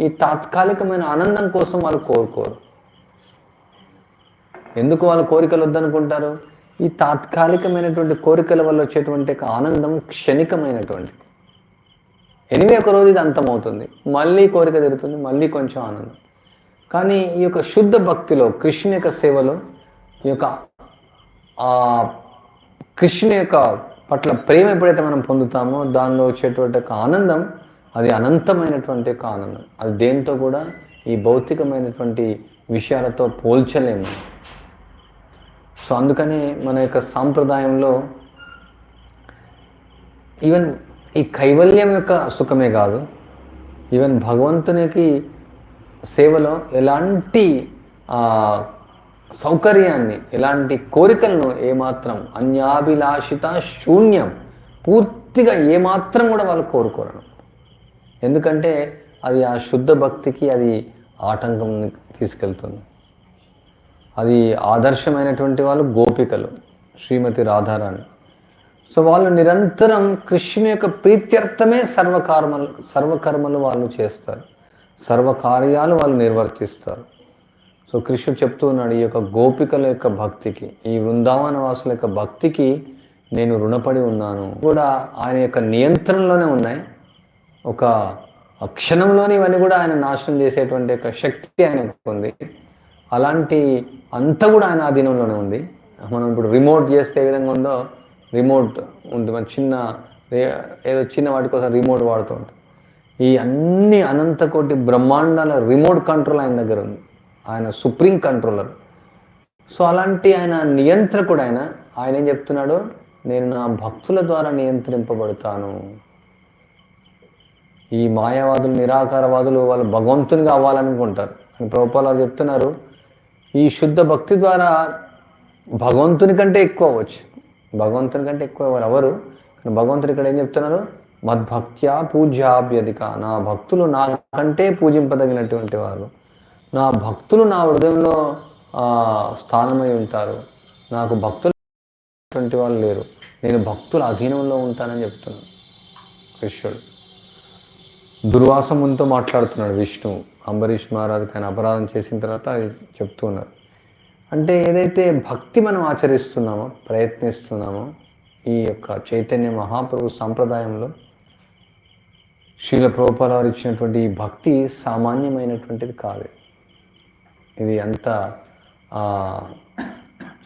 ఈ తాత్కాలికమైన ఆనందం కోసం వాళ్ళు కోరుకోరు. ఎందుకు వాళ్ళ కోరికలు వద్దనుకుంటారు? ఈ తాత్కాలికమైనటువంటి కోరికల వల్ల వచ్చేటువంటి ఆనందం క్షణికమైనటువంటి. ఎనిమిది ఒక రోజు ఇది అంతమవుతుంది. మళ్ళీ కోరిక తిరుగుతుంది మళ్ళీ కొంచెం ఆనందం. కానీ ఈ యొక్క శుద్ధ భక్తిలో కృష్ణ యొక్క సేవలో ఈ యొక్క ఆ కృష్ణ యొక్క పట్ల ప్రేమ ఎప్పుడైతే మనం పొందుతామో దానిలో వచ్చేటువంటి ఆనందం అది అనంతమైనటువంటి ఒక ఆనందం అది దేంతో కూడా ఈ భౌతికమైనటువంటి విషయాలతో పోల్చలేము. సో అందుకనే మన యొక్క సాంప్రదాయంలో ఈవెన్ ఈ కైవల్యం యొక్క సుఖమే కాదు ఈవెన్ భగవంతునికి సేవలో ఎలాంటి సౌకర్యాన్ని ఎలాంటి కోరికలను ఏమాత్రం అన్యాభిలాషిత శూన్యం పూర్తిగా ఏమాత్రం కూడా వాళ్ళు కోరుకోరను ఎందుకంటే అది ఆ శుద్ధ భక్తికి అది ఆటంకం తీసుకెళ్తుంది. అది ఆదర్శమైనటువంటి వాళ్ళు గోపికలు శ్రీమతి రాధారాణి. సో వాళ్ళు నిరంతరం కృష్ణుని యొక్క ప్రీత్యర్థమే సర్వకర్మలు సర్వకర్మలు వాళ్ళు చేస్తారు. సర్వకార్యాలు వాళ్ళు నిర్వర్తిస్తారు. సో కృష్ణుడు చెప్తూ ఉన్నాడు ఈ యొక్క గోపికల యొక్క భక్తికి ఈ వృందావన వాసుల యొక్క భక్తికి నేను రుణపడి ఉన్నాను. కూడా ఆయన యొక్క నియంత్రణలోనే ఉన్నాయి. ఒక క్షణంలోనే ఇవన్నీ కూడా ఆయన నాశనం చేసేటువంటి ఒక శక్తి ఆయనకు ఉంది. అలాంటి అంతా కూడా ఆయన ఆధీనంలోనే ఉంది. మనం ఇప్పుడు రిమోట్ చేస్తే ఏ విధంగా ఉందో రిమోట్ ఉంది. మన చిన్న ఏదో చిన్న వాటి కోసం రిమోట్ వాడుతూ ఉంటాం. ఈ అన్ని అనంత కోటి బ్రహ్మాండాల రిమోట్ కంట్రోల్ ఆయన దగ్గర ఉంది. ఆయన సుప్రీం కంట్రోలర్. సో అలాంటి ఆయన నియంత్రకుడు ఆయన. ఆయన ఏం చెప్తున్నాడు? నేను నా భక్తుల ద్వారా నియంత్రింపబడతాను. ఈ మాయావాదులు నిరాకారవాదులు వాళ్ళు భగవంతునిగా అవ్వాలనుకుంటారు. అని ప్రభుపాలు చెప్తున్నారు. ఈ శుద్ధ భక్తి ద్వారా భగవంతుని కంటే ఎక్కువ అవ్వచ్చు. భగవంతుని కంటే ఎక్కువ ఎవరు? ఎవరు? కానీ భగవంతుడు ఇక్కడ ఏం చెప్తున్నారు మద్భక్త్యా పూజ్యాభ్యధిక నా భక్తులు నా కంటే పూజింపదగినటువంటి వారు. నా భక్తులు నా హృదయంలో స్థానమై ఉంటారు. నాకు భక్తులు వాళ్ళు లేరు. నేను భక్తుల అధీనంలో ఉంటానని చెప్తున్నాను కృష్ణుడు. దుర్వాసముంతో మాట్లాడుతున్నాడు విష్ణు. అంబరీష్ మహారాజుకి ఆయన అపరాధం చేసిన తర్వాత అది చెప్తూ ఉన్నారు. అంటే ఏదైతే భక్తి మనం ఆచరిస్తున్నామో ప్రయత్నిస్తున్నామో ఈ యొక్క చైతన్య మహాప్రభు సాంప్రదాయంలో శీల ప్రోపాల వారు ఇచ్చినటువంటి ఈ భక్తి సామాన్యమైనటువంటిది కాదు. ఇది అంత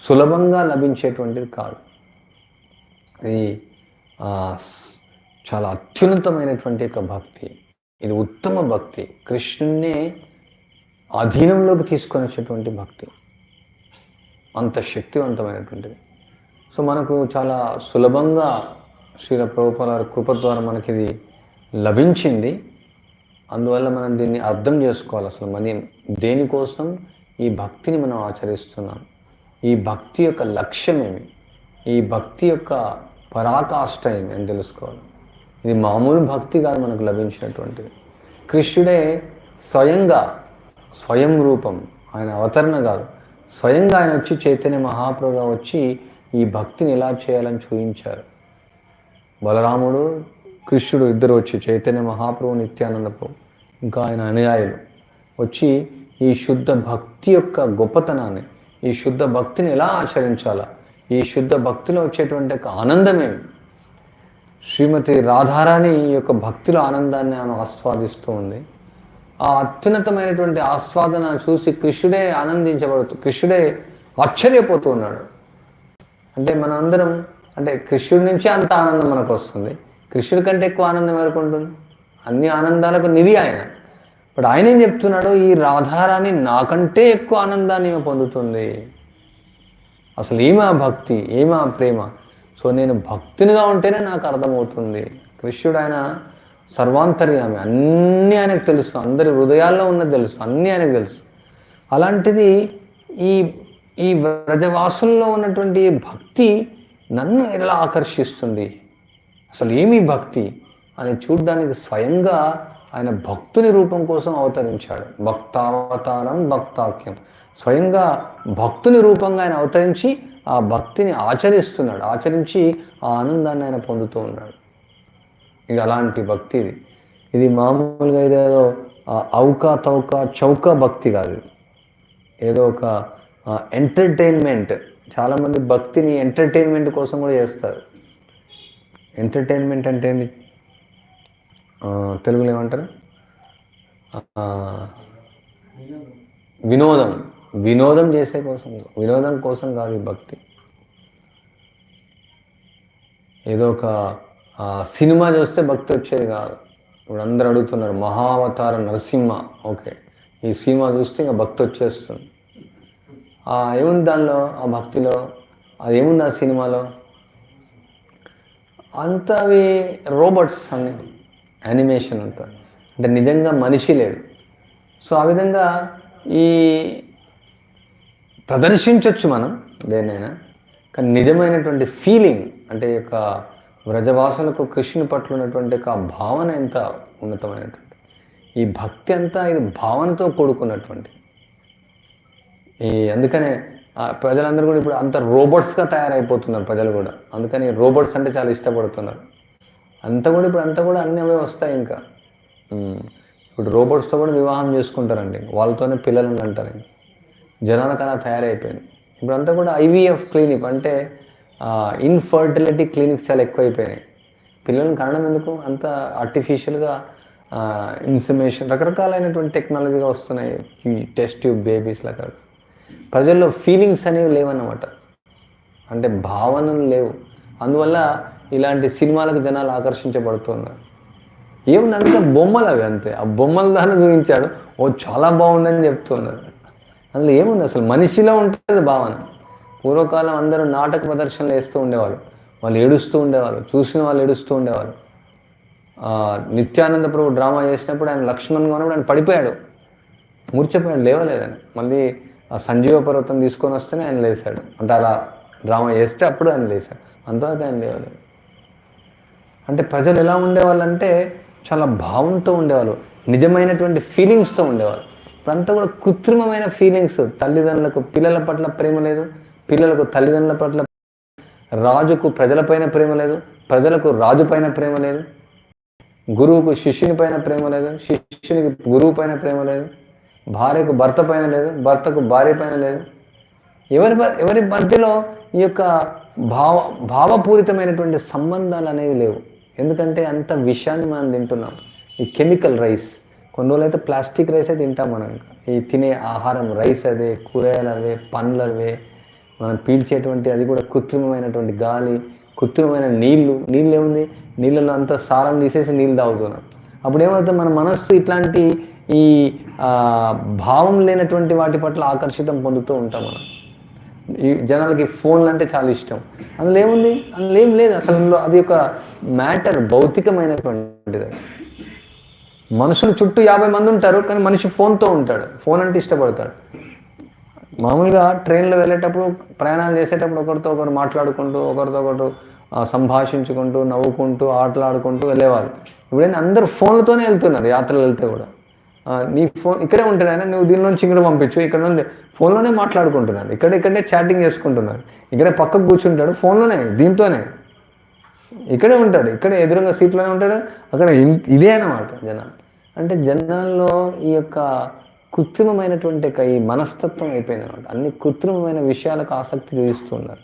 సులభంగా లభించేటువంటిది కాదు. ఇది చాలా అత్యున్నతమైనటువంటి ఒక భక్తి. ఇది ఉత్తమ భక్తి. కృష్ణుణ్ణి అధీనంలోకి తీసుకొని వచ్చేటువంటి భక్తి. అంత శక్తివంతమైనటువంటిది. సో మనకు చాలా సులభంగా శ్రీల ప్రభుపాల కృప ద్వారా మనకి ఇది లభించింది. అందువల్ల మనం దీన్ని అర్థం చేసుకోవాలి. అసలు మనం దేనికోసం ఈ భక్తిని మనం ఆచరిస్తున్నాం. ఈ భక్తి యొక్క లక్ష్యం ఏమి ఈ భక్తి యొక్క పరాకాష్ట ఏమి అని తెలుసుకోవాలి. ఇది మామూలు భక్తి కాదు మనకు లభించినటువంటిది. కృష్ణుడే స్వయంగా స్వయం రూపం ఆయన అవతరణ కాదు. స్వయంగా ఆయన వచ్చి చైతన్య మహాప్రభుగా వచ్చి ఈ భక్తిని ఎలా చేయాలని చూపించారు బలరాముడు కృష్ణుడు ఇద్దరు వచ్చి చైతన్య మహాప్రభు నిత్యానందపు ఇంకా ఆయన అనుయాయులు వచ్చి ఈ శుద్ధ భక్తి యొక్క గొప్పతనాన్ని ఈ శుద్ధ భక్తిని ఎలా ఆచరించాలా? ఈ శుద్ధ భక్తిలో వచ్చేటువంటి ఒక ఆనందమేమి శ్రీమతి రాధారాణి ఈ యొక్క భక్తిలో ఆనందాన్ని ఆమె ఆస్వాదిస్తూ ఉంది. ఆ అత్యున్నతమైనటువంటి ఆస్వాదన చూసి కృష్ణుడే ఆనందించబడుతూ కృష్ణుడే ఆశ్చర్యపోతూ ఉన్నాడు. అంటే మనందరం అంటే కృష్ణుడి నుంచి అంత ఆనందం మనకు వస్తుంది కృష్ణుడి కంటే ఎక్కువ ఆనందం ఎవరికి ఉంటుంది? అన్ని ఆనందాలకు నిధి ఆయన. ఇప్పుడు ఆయన ఏం చెప్తున్నాడు? ఈ రాధారాణి నాకంటే ఎక్కువ ఆనందాన్ని పొందుతుంది. అసలు ఏమా భక్తి ఏమా ప్రేమ. సో నేను భక్తునిగా ఉంటేనే నాకు అర్థమవుతుంది. కృష్ణుడు ఆయన సర్వాంతర్యామి అన్నీ ఆయనకు తెలుసు. అందరి హృదయాల్లో ఉన్నది తెలుసు. అన్నీ ఆయనకు తెలుసు. అలాంటిది ఈ ఈ వ్రజవాసుల్లో ఉన్నటువంటి భక్తి నన్ను ఎలా ఆకర్షిస్తుంది. అసలు ఏమి భక్తి? అని చూడడానికి స్వయంగా ఆయన భక్తుని రూపం కోసం అవతరించాడు. భక్తావతారం భక్తాఖ్యం. స్వయంగా భక్తుని రూపంగా ఆయన అవతరించి ఆ భక్తిని ఆచరిస్తున్నాడు ఆచరించి ఆ ఆనందాన్ని ఆయన పొందుతూ ఉన్నాడు. ఇక అలాంటి భక్తి ఇది. ఇది మామూలుగా ఇదేదో ఆ, అవుకా తౌకా చౌకా భక్తి కాదు. ఏదో ఒక ఎంటర్టైన్మెంట్. చాలామంది భక్తిని ఎంటర్టైన్మెంట్ కోసం కూడా చేస్తారు. ఎంటర్టైన్మెంట్ అంటే ఏంటి తెలుగులో ఏమంటారు? వినోదం. వినోదం చేసే కోసం వినోదం కోసం కాదు ఈ భక్తి. ఏదో ఒక సినిమా చూస్తే భక్తి వచ్చేది కాదు. ఇప్పుడు అందరు అడుగుతున్నారు మహావతార నరసింహ. ఓకే ఈ సినిమా చూస్తే ఇంకా భక్తి వచ్చేస్తుంది. ఏముంది దానిలో ఆ భక్తిలో? అది ఏముంది ఆ సినిమాలో? అంత అవి రోబోట్స్ అన్ని యానిమేషన్ అంతా. అంటే నిజంగా మనిషి లేడు. సో ఆ విధంగా ఈ ప్రదర్శించవచ్చు మనం దేనైనా కానీ నిజమైనటువంటి ఫీలింగ్ అంటే ఈ యొక్క వ్రజవాసులకు కృష్ణుని పట్ల ఉన్నటువంటి ఒక భావన ఎంత ఉన్నతమైనటువంటి ఈ భక్తి అంతా ఇది భావనతో కూడుకున్నటువంటి. ఈ అందుకనే ప్రజలందరూ కూడా ఇప్పుడు అంత రోబోట్స్గా తయారైపోతున్నారు ప్రజలు కూడా. అందుకని రోబోట్స్ అంటే చాలా ఇష్టపడుతున్నారు. అంతా కూడా ఇప్పుడు అంతా కూడా అన్నీ అవే వస్తాయి ఇంకా. ఇప్పుడు రోబోట్స్తో కూడా వివాహం చేసుకుంటారండి. వాళ్ళతోనే పిల్లలను అంటారు ఇంకా. జనాలకు అలా తయారైపోయింది. ఇప్పుడంతా కూడా ఐవీఎఫ్ క్లినిక్ అంటే ఇన్ఫర్టిలిటీ క్లినిక్స్ చాలా ఎక్కువైపోయినాయి. పిల్లలను కనడం ఎందుకు? అంత ఆర్టిఫిషియల్గా ఇన్సమేషన్ రకరకాలైనటువంటి టెక్నాలజీగా వస్తున్నాయి ఈ టెస్ట్ ట్యూబ్ బేబీస్ లాగా ప్రజల్లో ఫీలింగ్స్ అనేవి లేవన్నమాట. అంటే భావనలు లేవు. అందువల్ల ఇలాంటి సినిమాలకు జనాలు ఆకర్షించబడుతున్నారు. ఏముంది? బొమ్మలు అవి అంతే. ఆ బొమ్మల దాన్ని చూపించాడు. ఓ చాలా బాగుందని చెప్తున్నారు. అందులో ఏముంది అసలు? మనిషిలో ఉంటుంది భావన. పూర్వకాలం అందరూ నాటక ప్రదర్శనలు వేస్తూ ఉండేవారు వాళ్ళు ఏడుస్తూ ఉండేవారు చూసిన వాళ్ళు ఏడుస్తూ ఉండేవారు నిత్యానంద ప్రభు డ్రామా చేసినప్పుడు ఆయన లక్ష్మణ్ ఉన్నప్పుడు ఆయన పడిపోయాడు. మూర్చపోయాడు లేవలేదని. మళ్ళీ ఆ సంజీవ పర్వతం తీసుకొని వస్తేనే ఆయన లేచాడు అంటే అలా డ్రామా చేస్తే అప్పుడు ఆయన లేచాడు అంతవరకు ఆయన లేవలేదు. అంటే ప్రజలు ఎలా ఉండేవాళ్ళు అంటే చాలా భావంతో ఉండేవాళ్ళు. నిజమైనటువంటి ఫీలింగ్స్తో ఉండేవాళ్ళు. అంతా కూడా కృత్రిమమైన ఫీలింగ్స్ తల్లిదండ్రులకు పిల్లల పట్ల ప్రేమ లేదు. పిల్లలకు తల్లిదండ్రుల పట్ల రాజుకు ప్రజలపైన ప్రేమ లేదు. ప్రజలకు రాజు పైన ప్రేమ లేదు. గురువుకు శిష్యుని పైన ప్రేమ లేదు. శిష్యునికి గురువు పైన ప్రేమ లేదు. భార్యకు భర్త పైన లేదు. భర్తకు భార్య పైన లేదు. ఎవరి ఎవరి మధ్యలో ఈ యొక్క భావ భావపూరితమైనటువంటి సంబంధాలు అనేవి లేవు. ఎందుకంటే అంత విషయాన్ని మనం తింటున్నాం. ఈ కెమికల్ రైస్. కొన్ని రోజులు అయితే ప్లాస్టిక్ రైస్ అయితే తింటాం మనం ఇంకా. ఈ తినే ఆహారం రైస్ అదే కూరగాయలు అవే పండ్లు అవే మనం పీల్చేటువంటి అది కూడా కృత్రిమమైనటువంటి గాలి కృత్రిమమైన నీళ్ళు. నీళ్ళు ఏముంది? నీళ్ళలో అంతా సారం తీసేసి నీళ్ళు తాగుతున్నాం. అప్పుడు ఏమవుతుంది? మన మనస్సు ఇట్లాంటి ఈ భావం లేనటువంటి వాటి పట్ల ఆకర్షితం పొందుతూ ఉంటాం మనం. ఈ జనాలకి ఫోన్లు అంటే చాలా ఇష్టం. అందులో ఏముంది? అందులో ఏం లేదు. అసలు అది ఒక మ్యాటర్ భౌతికమైనటువంటిది. మనుషులు చుట్టూ యాభై మంది ఉంటారు కానీ మనిషి ఫోన్తో ఉంటాడు. ఫోన్ అంటే ఇష్టపడతాడు. మామూలుగా ట్రైన్లో వెళ్ళేటప్పుడు ప్రయాణాలు చేసేటప్పుడు ఒకరితో ఒకరు మాట్లాడుకుంటూ ఒకరితో ఒకరు సంభాషించుకుంటూ నవ్వుకుంటూ ఆటలాడుకుంటూ వెళ్ళేవాళ్ళు. ఇప్పుడైనా అందరూ ఫోన్లతోనే వెళ్తున్నారు యాత్రలు వెళ్తే కూడా. నీ ఫోన్ ఇక్కడే ఉంటున్నాయన నువ్వు దీని నుంచి ఇక్కడ పంపించు ఇక్కడ నుండి ఫోన్లోనే మాట్లాడుకుంటున్నారు. ఇక్కడ ఇక్కడే చాటింగ్ చేసుకుంటున్నారు. ఇక్కడే పక్కకు కూర్చుంటాడు ఫోన్లోనే దీంతోనే. ఇక్కడే ఉంటాడు ఇక్కడే ఎదురుగా సీట్లోనే ఉంటాడు. అక్కడ ఇదే అన్నమాట జనాలు. అంటే జనాల్లో ఈ యొక్క కృత్రిమమైనటువంటి ఈ మనస్తత్వం అయిపోయింది అనమాట. అన్ని కృత్రిమమైన విషయాలకు ఆసక్తి చూపిస్తూ ఉన్నారు.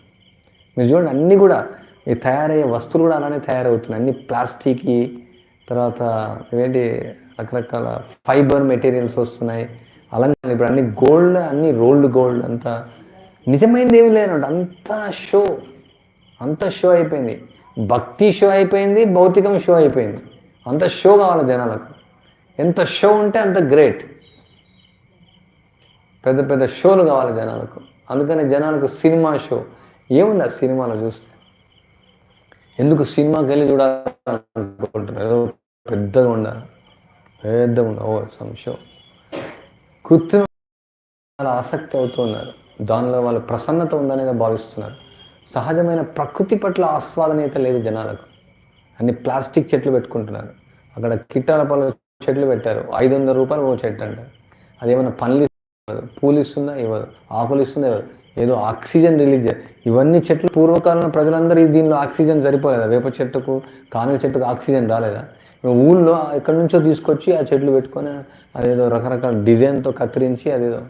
మీరు చూడండి అన్నీ కూడా ఈ తయారయ్యే వస్తువులు కూడా అలానే తయారవుతున్నాయి. అన్ని ప్లాస్టిక్ తర్వాత ఏంటి రకరకాల ఫైబర్ మెటీరియల్స్ వస్తున్నాయి. అలాగే ఇప్పుడు అన్ని గోల్డ్ అన్ని రోల్డ్ గోల్డ్ అంతా నిజమైనది ఏమి లేనమాట అంతా షో అంత షో అయిపోయింది. భక్తి షో అయిపోయింది భౌతికం షో అయిపోయింది. అంత షో కావాలి జనాలకు. ఎంత షో ఉంటే అంత గ్రేట్ పెద్ద పెద్ద షోలు కావాలి జనాలకు. అందుకని జనాలకు సినిమా షో ఏముంది ఆ సినిమాలో చూస్తే? ఎందుకు సినిమాకి వెళ్ళి చూడాలనుకుంటున్నారు? ఏదో పెద్దగా ఉండాలి. పెద్దగా ఉండాలి. ఓ సమ్ షో కృత్రిమ ఆసక్తి అవుతున్నారు దానిలో వాళ్ళు ప్రసన్నత ఉందనేది భావిస్తున్నారు. సహజమైన ప్రకృతి పట్ల ఆస్వాదనీయత లేదు జనాలకు. అన్ని ప్లాస్టిక్ చెట్లు పెట్టుకుంటున్నారు. అక్కడ కిట్టాల పళ్ళు చెట్లు పెట్టారు. ఐదు వందల రూపాయలు ఓ చెట్టు అంట. అదేమన్నా పనులు ఇవ్వదు పూలు ఇస్తుందా? ఇవ్వదు. ఆకులు ఇస్తుందా? ఇవ్వదు. ఏదో ఆక్సిజన్ రిలీజ్ ఇవన్నీ చెట్లు పూర్వకాలంలో ప్రజలందరూ దీనిలో ఆక్సిజన్ సరిపోలేదా? వేప చెట్టుకు కానుక చెట్టుకు ఆక్సిజన్ రాలేదా? ఊళ్ళో ఎక్కడి నుంచో తీసుకొచ్చి ఆ చెట్లు పెట్టుకొని అదేదో రకరకాల డిజైన్తో కత్తిరించి అదేదో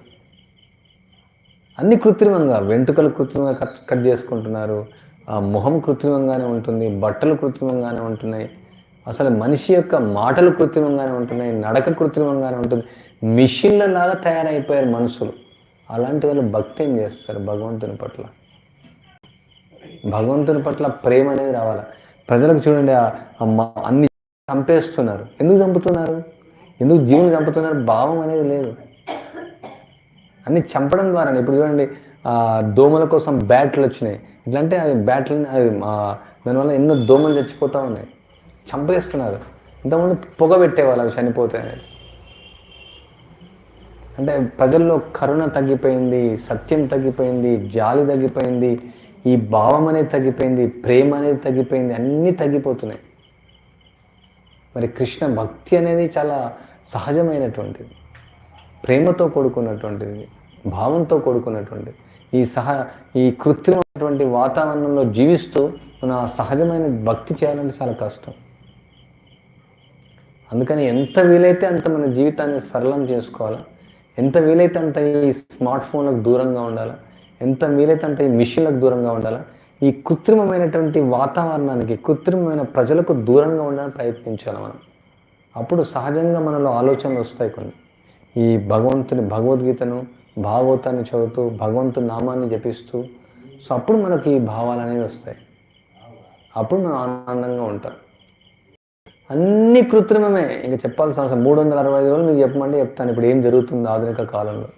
అన్ని కృత్రిమంగా వెంట్రుకలు కృత్రిమంగా కట్ కట్ చేసుకుంటున్నారు. ఆ మొహం కృత్రిమంగానే ఉంటుంది. బట్టలు కృత్రిమంగానే ఉంటున్నాయి. అసలు మనిషి యొక్క మాటలు కృత్రిమంగానే ఉంటున్నాయి నడక కృత్రిమంగానే ఉంటుంది. మిషన్ల లాగా తయారైపోయారు మనుషులు. అలాంటి వాళ్ళు భక్తి ఏం చేస్తారు భగవంతుని పట్ల? భగవంతుని పట్ల ప్రేమ అనేది రావాలి? ప్రజలకు చూడండి ఆ- అన్ని చంపేస్తున్నారు. ఎందుకు చంపుతున్నారు? ఎందుకు జీవుని చంపుతున్నారు? భావం అనేది లేదు. అన్ని చంపడం ద్వారా ఇప్పుడు చూడండి దోమల కోసం బ్యాట్లు వచ్చినాయి. ఇట్లా అంటే అది బ్యాట్లు అది దానివల్ల ఎన్నో దోమలు చచ్చిపోతూ ఉన్నాయి. చంపేస్తున్నారు. ఇంతకుముందు పొగ పెట్టేవాళ్ళు అవి అనేసి. అంటే ప్రజల్లో కరుణ తగ్గిపోయింది సత్యం తగ్గిపోయింది జాలి తగ్గిపోయింది ఈ భావం అనేది తగ్గిపోయింది ప్రేమ అనేది తగ్గిపోయింది అన్నీ తగ్గిపోతున్నాయి. మరి కృష్ణ భక్తి అనేది చాలా సహజమైనటువంటిది. ప్రేమతో కూడుకున్నటువంటిది భావంతో కూడుకున్నటువంటిది ఈ సహ ఈ కృత్రిమటువంటి వాతావరణంలో జీవిస్తూ మన ఆ సహజమైన భక్తి చేయాలంటే చాలా కష్టం. అందుకని ఎంత వీలైతే అంత మన జీవితాన్ని సరళం చేసుకోవాలా? ఎంత వీలైతే అంత ఈ స్మార్ట్ ఫోన్లకు దూరంగా ఉండాలా? ఎంత వీలైతే అంత ఈ మిషన్లకు దూరంగా ఉండాలా? ఈ కృత్రిమమైనటువంటి వాతావరణానికి కృత్రిమమైన ప్రజలకు దూరంగా ఉండాలని ప్రయత్నించాలి మనం. అప్పుడు సహజంగా మనలో ఆలోచనలు వస్తాయి కొన్ని. ఈ భగవంతుని భగవద్గీతను భాగవతాన్ని చదువుతూ భగవంతుని నామాన్ని జపిస్తూ సో అప్పుడు మనకు ఈ భావాలు అనేవి వస్తాయి. అప్పుడు మనం ఆనందంగా ఉంటారు అన్ని కృత్రిమమే. ఇంకా చెప్పాల్సిన అవసరం మూడు వందల అరవై ఐదు రోజులు మీకు చెప్పమంటే చెప్తాను. ఇప్పుడు ఏం జరుగుతుంది ఆధునిక కాలంలో.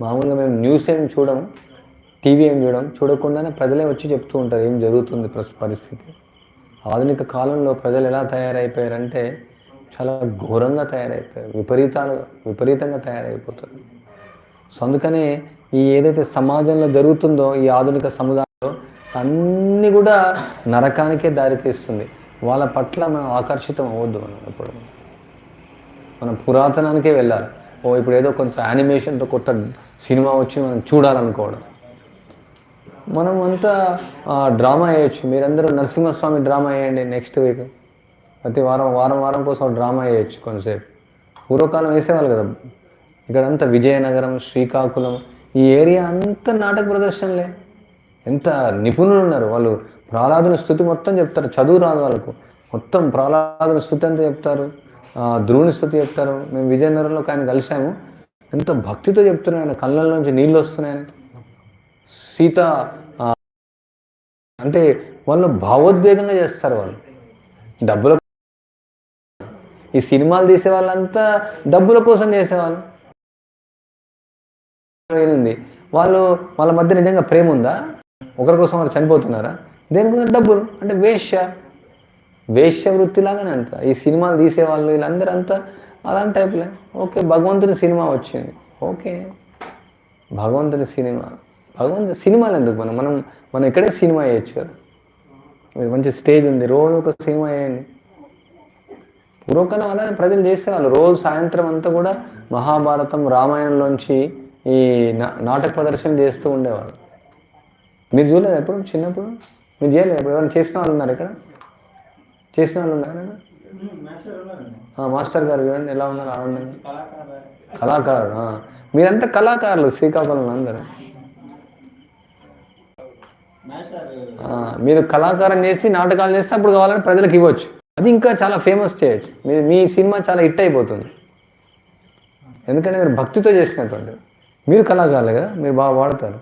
మామూలుగా మేము న్యూస్ ఏం చూడం టీవీ ఏం చూడం చూడకుండానే ప్రజలే వచ్చి చెప్తూ ఉంటారు ఏం జరుగుతుంది పరిస్థితి. ఆధునిక కాలంలో ప్రజలు ఎలా తయారైపోయారంటే చాలా ఘోరంగా తయారైపోయారు. విపరీతాలు విపరీతంగా తయారైపోతారు. సో అందుకనే ఈ ఏదైతే సమాజంలో జరుగుతుందో ఈ ఆధునిక సముదాయంలో అన్నీ కూడా నరకానికే దారితీస్తుంది. వాళ్ళ పట్ల మనం ఆకర్షితం అవ్వద్దు మనం ఎప్పుడు. మనం పురాతనానికే వెళ్ళాలి. ఓ ఇప్పుడు ఏదో కొంచెం యానిమేషన్తో కొత్త సినిమా వచ్చి మనం చూడాలనుకోవడం. మనం అంతా డ్రామా వేయచ్చు. మీరందరూ నరసింహస్వామి డ్రామా వేయండి నెక్స్ట్ వీక్. ప్రతి వారం వారం వారం కోసం డ్రామా వేయచ్చు కొంతసేపు. పూర్వకాలం వేసేవాళ్ళు కదా. ఇక్కడంతా విజయనగరం శ్రీకాకుళం ఈ ఏరియా అంతా నాటక ప్రదర్శనలే. ఎంత నిపుణులు ఉన్నారు వాళ్ళు. ప్రహ్లాదుని స్థుతి మొత్తం చెప్తారు. చదువు రాదు వాళ్ళకు. మొత్తం ప్రహ్లాదుని స్థుతి అంతా చెప్తారు. ధ్రువుని స్థుతి చెప్తారు. మేము విజయనగరంలో ఆయన కలిసాము ఎంత భక్తితో చెప్తున్నాయని కళ్ళల్లో నుంచి నీళ్ళు వస్తున్నాయని సీత అంటే వాళ్ళు భావోద్వేగంగా చేస్తారు వాళ్ళు. డబ్బుల ఈ సినిమాలు తీసే వాళ్ళంతా డబ్బుల కోసం చేసేవాళ్ళు. వాళ్ళు వాళ్ళ మధ్య నిజంగా ప్రేమ ఉందా? ఒకరి కోసం వాళ్ళు చనిపోతున్నారా? దేనికి డబ్బులు? అంటే వేశ్య. వేశ్య వృత్తిలాగానే అంత. ఈ సినిమాలు తీసేవాళ్ళు వీళ్ళందరూ అంతా అలాంటి టైప్లే ఓకే భగవంతుని సినిమా వచ్చింది. ఓకే. భగవంతుని సినిమా. భగవంతు సినిమాలు ఎందుకు మనం? మనం మనం ఇక్కడే సినిమా వేయచ్చు కదా. ఇది మంచి స్టేజ్ ఉంది. రోజు ఒక సినిమా వేయండి. పూర్వకాలం అలాగే ప్రజలు చేసేవాళ్ళు. రోజు సాయంత్రం అంతా కూడా మహాభారతం రామాయణంలోంచి ఈ నా- నాటక ప్రదర్శన చేస్తూ ఉండేవాళ్ళు. మీరు చూడలేదు ఎప్పుడు? చిన్నప్పుడు? మీరు చేయలేదు ఇప్పుడు ఎవరైనా చేసిన వాళ్ళు ఉన్నారు ఇక్కడ? చేసిన వాళ్ళు ఉన్నారా మాస్టర్ గారు చూడండి ఎలా ఉన్నారు ఆనందంగా కళాకారుడు మీరంతా కళాకారులు శ్రీకాకుళంలో అందరూ. మీరు కళాకారం చేసి నాటకాలు చేస్తే అప్పుడు కావాలని ప్రజలకు ఇవ్వచ్చు. అది ఇంకా చాలా ఫేమస్ చేయొచ్చు. మీ మీ సినిమా చాలా హిట్ అయిపోతుంది. ఎందుకంటే మీరు భక్తితో చేసినటువంటి మీరు కళాకారులు కదా మీరు బాగా వాడతారు.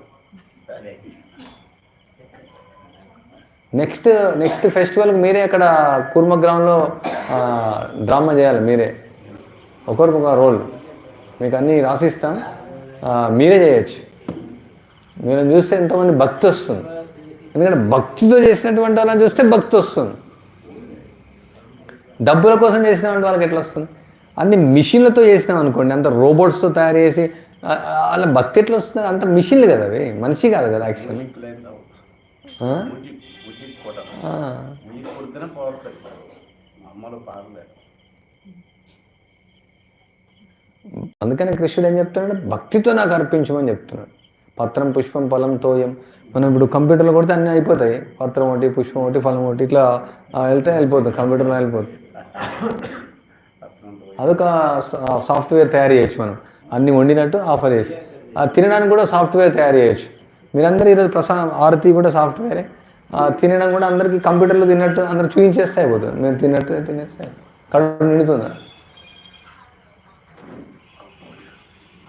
నెక్స్ట్ నెక్స్ట్ ఫెస్టివల్కి మీరే అక్కడ కూర్మ గ్రౌండ్లో డ్రామా చేయాలి మీరే. ఒకరికి ఒక రోల్. మీకు అన్నీ రాసిస్తాం. మీరే చేయొచ్చు. మీరు చూస్తే ఎంతోమంది భక్తి వస్తుంది. ఎందుకంటే భక్తితో చేసినటువంటి వాళ్ళని చూస్తే భక్తి వస్తుంది. డబ్బుల కోసం చేసినటువంటి వాళ్ళకి ఎట్లా వస్తుంది? అన్ని మిషన్లతో చేసినాం అనుకోండి. అంత రోబోట్స్తో తయారు చేసి అలా భక్తి ఎట్లా వస్తుంది? అంత మిషన్లు కదా అవి. మనిషి కాదు కదా యాక్చువల్లీ. అమ్మలు అందుకని కృష్ణుడు ఏం చెప్తున్నాడు? భక్తితో నాకు అర్పించమని చెప్తున్నాడు. పత్రం పుష్పం ఫలం తోయం. మనం ఇప్పుడు కంప్యూటర్లో కొడితే అన్నీ అయిపోతాయి. పత్రం ఒకటి పుష్పం ఒకటి ఫలం ఒకటి ఇట్లా వెళ్తే వెళ్ళిపోతుంది కంప్యూటర్లో వెళ్ళిపోతుంది అదొక సాఫ్ట్వేర్ తయారు చేయొచ్చు మనం. అన్ని వండినట్టు ఆఫర్ చేసి ఆ తినడానికి కూడా సాఫ్ట్వేర్ తయారు చేయొచ్చు. మీరందరూ ఈరోజు ప్రసా ఆరతి కూడా సాఫ్ట్వేరే. తినడం కూడా అందరికీ కంప్యూటర్లో తిన్నట్టు అందరూ చూపించేస్తే అయిపోతుంది. మేము తిన్నట్టు తినేస్తే కడుపు నిండుతుందా.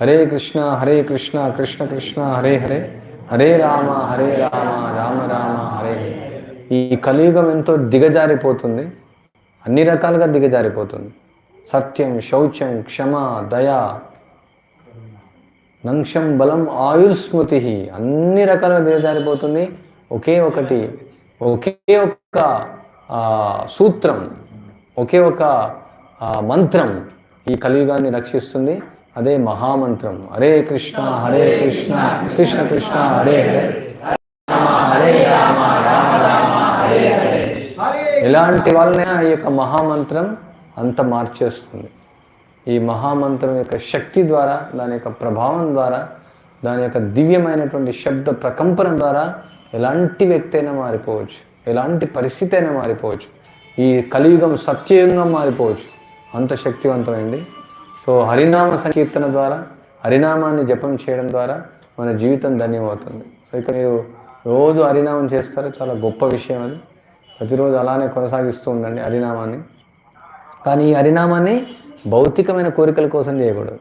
హరే కృష్ణ హరే కృష్ణ కృష్ణ కృష్ణ హరే హరే. హరే రామ హరే రామ రామ రామ హరే హరే. ఈ కలియుగం ఎంతో దిగజారిపోతుంది. అన్ని రకాలుగా దిగజారిపోతుంది. సత్యం శౌచం క్షమ దయ నంక్షం బలం ఆయుర్స్మృతి అన్ని రకాలుగా దిగజారిపోతుంది. ఒకే ఒకటి ఒకే ఒక సూత్రం ఒకే ఒక మంత్రం ఈ కలియుగాన్ని రక్షిస్తుంది. అదే మహామంత్రం. హరే కృష్ణ హరే కృష్ణ కృష్ణ కృష్ణ హరే హరే. రామ హరే వాళ్ళనే ఈ యొక్క మహామంత్రం అంత మార్చేస్తుంది. ఈ మహామంత్రం యొక్క శక్తి ద్వారా దాని యొక్క ప్రభావం ద్వారా దాని యొక్క దివ్యమైనటువంటి శబ్ద ప్రకంపన ద్వారా ఎలాంటి వ్యక్తి అయినా మారిపోవచ్చు. ఎలాంటి పరిస్థితి అయినా మారిపోవచ్చు. ఈ కలియుగం సత్యయుగం మారిపోవచ్చు. అంత శక్తివంతమైంది. సో హరినామ సంకీర్తన ద్వారా హరినామాన్ని జపం చేయడం ద్వారా మన జీవితం ధన్యమవుతుంది. సో ఇక్కడ మీరు రోజు హరినామం చేస్తారు. చాలా గొప్ప విషయం అది. ప్రతిరోజు అలానే కొనసాగిస్తూ ఉండండి హరినామాన్ని. కానీ ఈ హరినామాన్ని భౌతికమైన కోరికల కోసం చేయకూడదు.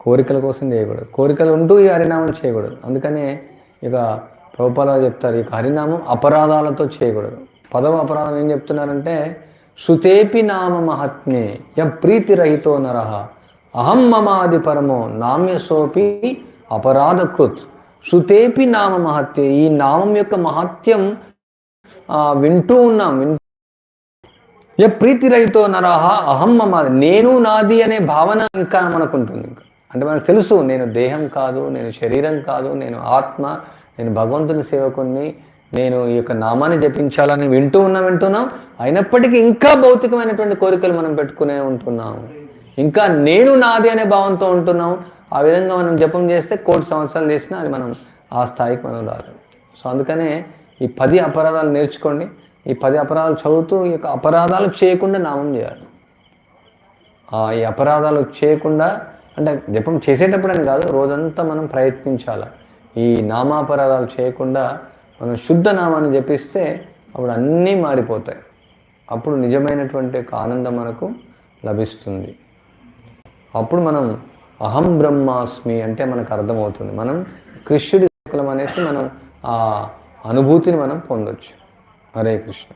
కోరికల కోసం చేయకూడదు. కోరికలు ఉంటూ ఈ హరినామం చేయకూడదు. అందుకనే ఇక ప్రభుపాల చెప్తారు. ఇక హరినామం అపరాధాలతో చేయకూడదు. పదవ అపరాధం ఏం చెప్తున్నారంటే శృతేపి నామ మహాత్మ్యే య ప్రీతిరహితో నరహ అహం మమాది పరమో నామ్య సోపి అపరాధకృత్. శృతేపి నామ మహత్యే ఈ నామం యొక్క మహత్యం వింటూ ఉన్నాం. వింటూ ఏ ప్రీతి రైతో నరహ అహం మమాది. నేను నాది అనే భావన ఇంకా మనకుంటుంది ఇంకా అంటే మనకు తెలుసు నేను దేహం కాదు నేను శరీరం కాదు నేను ఆత్మ నేను భగవంతుని సేవకుని నేను ఈ యొక్క నామాన్ని జపించాలని వింటూ ఉన్నా వింటున్నాం. అయినప్పటికీ ఇంకా భౌతికమైనటువంటి కోరికలు మనం పెట్టుకునే ఉంటున్నాం. ఇంకా నేను నాది అనే భావంతో ఉంటున్నాం. ఆ విధంగా మనం జపం చేస్తే కోటి సంవత్సరాలు చేసినా అది మనం ఆ స్థాయికి మనం రాదు సో అందుకనే ఈ పది అపరాధాలు నేర్చుకోండి. ఈ పది అపరాధాలు చదువుతూ ఈ యొక్క అపరాధాలు చేయకుండా నామం చేయాలి. ఆ, ఈ అపరాధాలు చేయకుండా అంటే జపం చేసేటప్పుడు అని కాదు రోజంతా మనం ప్రయత్నించాలి. ఈ నామాపరాధాలు చేయకుండా మనం శుద్ధ నామాన్ని జపిస్తే అప్పుడు అన్నీ మారిపోతాయి. అప్పుడు నిజమైనటువంటి ఒక ఆనందం మనకు లభిస్తుంది. అప్పుడు మనం అహం బ్రహ్మాస్మి అంటే మనకు అర్థమవుతుంది. మనం కృష్ణుడి కులం అనేసి మనం ఆ అనుభూతిని మనం పొందొచ్చు. హరే కృష్ణ.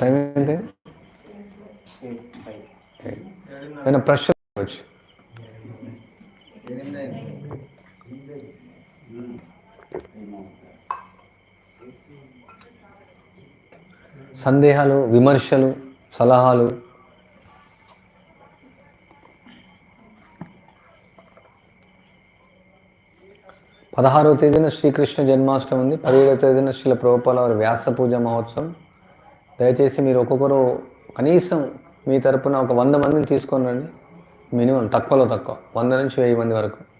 టైం ఏంటి? ప్రశ్న వచ్చు సందేహాలు విమర్శలు సలహాలు. పదహారవ తేదీన శ్రీకృష్ణ జన్మాష్టమి ఉంది. పదిహేడవ తేదీన శ్రీల ప్రభుపాల వారి వ్యాస పూజ మహోత్సవం. దయచేసి మీరు ఒక్కొక్కరు కనీసం మీ తరపున ఒక వంద మందిని తీసుకొని రండి. మినిమం తక్కువలో తక్కువ. వంద నుంచి వెయ్యి మంది వరకు.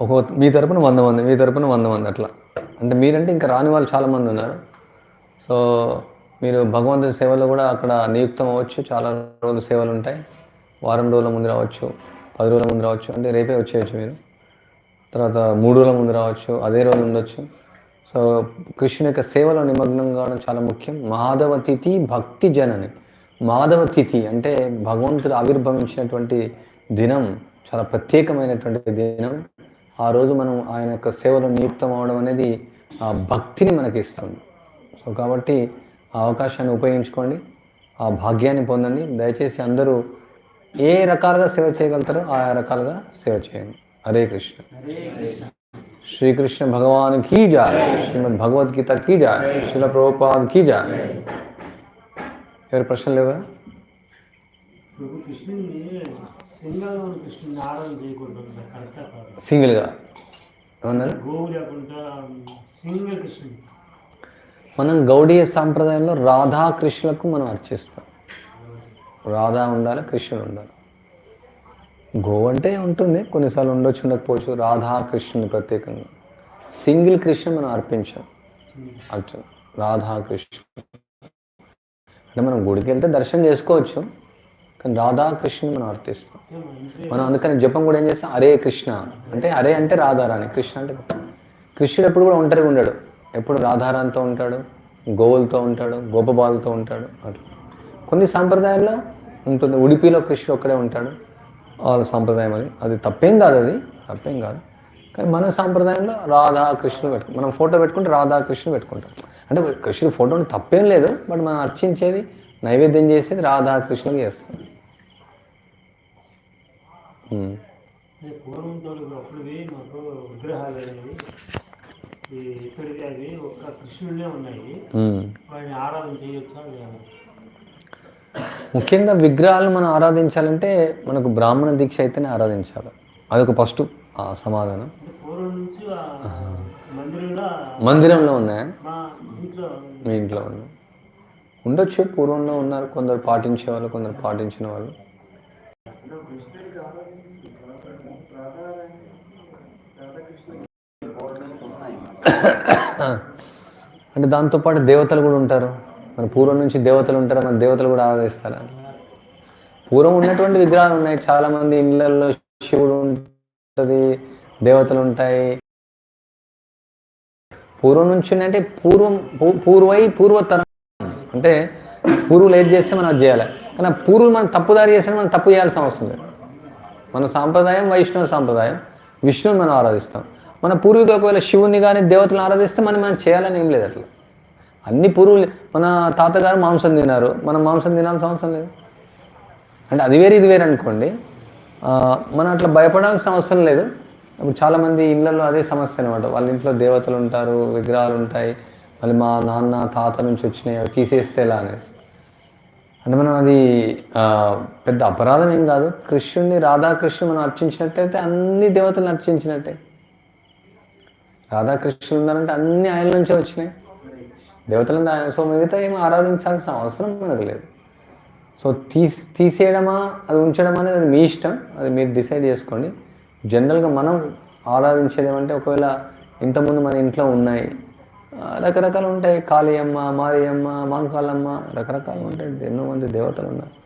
ఒక మీ తరపున వంద మంది మీ తరపున వంద మంది అట్లా. అంటే మీరంటే ఇంకా రాని వాళ్ళు చాలామంది ఉన్నారు. సో మీరు భగవంతుని సేవలో కూడా అక్కడ నియుక్తం అవ్వచ్చు. చాలా రోజులు సేవలు ఉంటాయి. వారం రోజుల ముందు రావచ్చు పది రోజుల ముందు రావచ్చు. అంటే రేపే వచ్చేయచ్చు మీరు. తర్వాత మూడు రోజుల ముందు రావచ్చు అదే రోజు ఉండొచ్చు. సో కృష్ణుని యొక్క సేవలో నిమగ్నం కావడం చాలా ముఖ్యం. మాధవ తిథి భక్తి జనని. మాధవ తిథి అంటే భగవంతుడు ఆవిర్భవించినటువంటి దినం చాలా ప్రత్యేకమైనటువంటి దినం. ఆ రోజు మనం ఆయన యొక్క సేవలో నియుక్తం అవడం అనేది ఆ భక్తిని మనకి ఇస్తుంది సో కాబట్టి ఆ అవకాశాన్ని ఉపయోగించుకోండి ఆ భాగ్యాన్ని పొందండి. దయచేసి అందరూ ఏ రకాలుగా సేవ చేయగలుగుతారో ఆ రకాలుగా సేవ చేయండి. హరే కృష్ణ. శ్రీకృష్ణ భగవాన్ కీ జాయ్. శ్రీమద్ భగవద్గీత కీ జాయ్. శ్రీల ప్రభుపాద్ కీ జాయ్. ఎవరి ప్రశ్నలు లేవా? సింగిల్గా ఏమన్నారు మనం గౌడీయ సాంప్రదాయంలో రాధాకృష్ణులకు మనం అర్చిస్తాం. రాధా ఉండాలి కృష్ణుడు ఉండాలి. గో అంటే ఉంటుంది కొన్నిసార్లు ఉండొచ్చు ఉండకపోవచ్చు రాధా కృష్ణుని ప్రత్యేకంగా. సింగిల్ కృష్ణ మనం అర్పించాం అర్చన. రాధా కృష్ణ అంటే మనం గుడికి వెళ్తే దర్శనం చేసుకోవచ్చు. కానీ రాధాకృష్ణుని మనం అర్థిస్తాం. మనం అందుకని జపం కూడా ఏం చేస్తాం? అరే కృష్ణ. అంటే అరే అంటే రాధారాణి కృష్ణ అంటే కృష్ణుడు ఎప్పుడు కూడా ఒంటరిగా ఉండడు. ఎప్పుడు రాధారాణితో ఉంటాడు గోవులతో ఉంటాడు గోపబాలతో ఉంటాడు అట్లా. కొన్ని సాంప్రదాయాల్లో ఉంటుంది. ఉడిపిలో కృష్ణుడు ఒక్కడే ఉంటాడు. వాళ్ళ సాంప్రదాయం అది. అది తప్పేం కాదు అది. తప్పేం కాదు. కానీ మన సాంప్రదాయంలో రాధా పెట్టుకుంటాం. మనం ఫోటో పెట్టుకుంటే రాధా కృష్ణుడు పెట్టుకుంటాం. అంటే కృష్ణుడు ఫోటో తప్పేం లేదు. బట్ మనం అర్చించేది నైవేద్యం చేసేది రాధా కృష్ణుడు చేస్తాం ముఖ్యంగా విగ్రహాలు మనం ఆరాధించాలంటే మనకు బ్రాహ్మణ దీక్ష అయితేనే ఆరాధించాలి. అదొక ఫస్ట్ ఆ సమాధానం. మందిరంలో ఉన్నాయా? మీ ఇంట్లో ఉన్నాయి. ఉండొచ్చు పూర్వంలో ఉన్నారు కొందరు పాటించే వాళ్ళు కొందరు పాటించిన వాళ్ళు. అంటే దాంతోపాటు దేవతలు కూడా ఉంటారు. మన పూర్వం నుంచి దేవతలు ఉంటారు మన దేవతలు కూడా ఆరాధిస్తారు పూర్వం ఉన్నటువంటి విగ్రహాలు ఉన్నాయి. చాలా మంది ఇళ్ళల్లో శివుడు ఉంటుంది దేవతలు ఉంటాయి. పూర్వం నుంచి అంటే పూర్వం పూ- పూర్వై పూర్వతరం అంటే పూర్వులు ఏది చేస్తే మనం అది చేయాలి. కానీ పూర్వులు మనం తప్పుదారి చేస్తే మనం తప్పు చేయాల్సిన అవసరం లేదు. మన సాంప్రదాయం వైష్ణవ సాంప్రదాయం. విష్ణువుని మనం ఆరాధిస్తాం. మన పూర్వీకులు ఒకవేళ శివుని కానీ దేవతలను ఆరాధిస్తే మనం మనం చేయాలని ఏం లేదు అట్లా. అన్ని పూర్వులు మన తాతగారు మాంసం తిన్నారు. మనం మాంసం తినాల్సిన అవసరం లేదు. అంటే అది వేరే ఇది వేరు అనుకోండి. మనం అట్లా భయపడాల్సిన అవసరం లేదు. ఇప్పుడు చాలామంది ఇళ్ళల్లో అదే సమస్య అనమాట వాళ్ళ ఇంట్లో దేవతలు ఉంటారు విగ్రహాలు ఉంటాయి. మళ్ళీ మా నాన్న తాత నుంచి వచ్చినాయి అవి తీసేస్తే ఎలా అనేసి. అంటే మనం అది పెద్ద అపరాధం ఏం కాదు. కృష్ణుడిని రాధాకృష్ణుని మనం అర్చించినట్టయితే అన్ని దేవతలను అర్చించినట్టే. రాధాకృష్ణులు ఉన్నారంటే అన్ని ఆయన నుంచే వచ్చినాయి. దేవతలను ఆయన సో మిగతా ఏమి ఆరాధించాల్సిన అవసరం మనకు లేదు. సో తీసి తీసేయడమా అది ఉంచడం అనేది అది మీ ఇష్టం. అది మీరు డిసైడ్ చేసుకోండి. జనరల్గా మనం ఆరాధించేది ఏమంటే ఒకవేళ ఇంతకుముందు మన ఇంట్లో ఉన్నాయి రకరకాలు ఉంటాయి. కాళీయమ్మ మారియమ్మ మాంకాలమ్మ రకరకాలు ఉంటాయి. ఎన్నో మంది దేవతలు ఉన్నారు.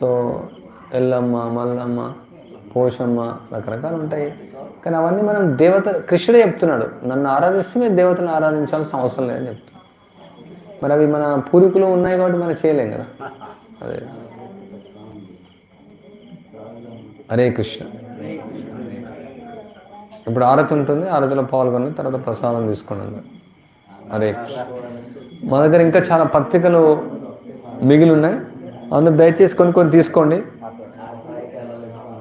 సో ఎల్లమ్మ మల్లమ్మ పోషమ్మ రకరకాలు ఉంటాయి. కానీ అవన్నీ మనం దేవత కృష్ణుడే చెప్తున్నాడు. నన్ను ఆరాధిస్తే మీరు ఆరాధించాల్సిన అవసరం లేదని చెప్తున్నాడు. మరి అవి మన పూర్వీకులు ఉన్నాయి కాబట్టి మనం చేయలేం కదా. అదే. హరే కృష్ణ. ఇప్పుడు ఆరతి ఉంటుంది. ఆరతిలో పాల్గొని తర్వాత ప్రసాదం తీసుకున్నాను హరే మా దగ్గర ఇంకా చాలా పత్రికలు మిగిలి ఉన్నాయి. అందులో దయచేసి కొన్ని కొన్ని తీసుకోండి.